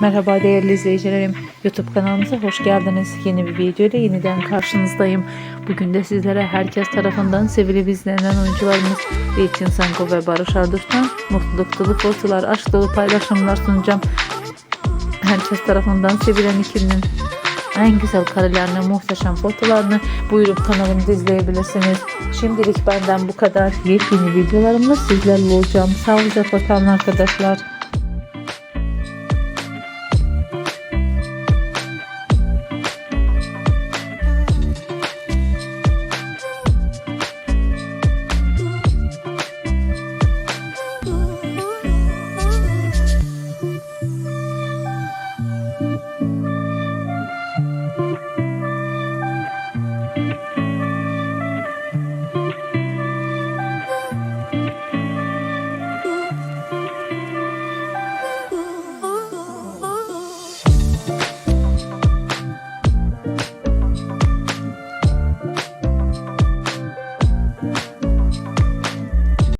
Merhaba değerli izleyicilerim. YouTube kanalımıza hoş geldiniz. Yeni bir video ile yeniden karşınızdayım. Bugün de sizlere herkes tarafından sevilip izlenen oyuncularımız Yiğit'in Sanko ve Barış Arduç'tan mutluluk dolu fotolar, aşk dolu paylaşımlar sunacağım. Herkes tarafından sevilen ikilinin en güzel karelerini, muhteşem fotolarını buyurup kanalımda izleyebilirsiniz. Şimdilik benden bu kadar. Yepyeni videolarımla sizlerle olacağım. Sağlıcakla kalın arkadaşlar.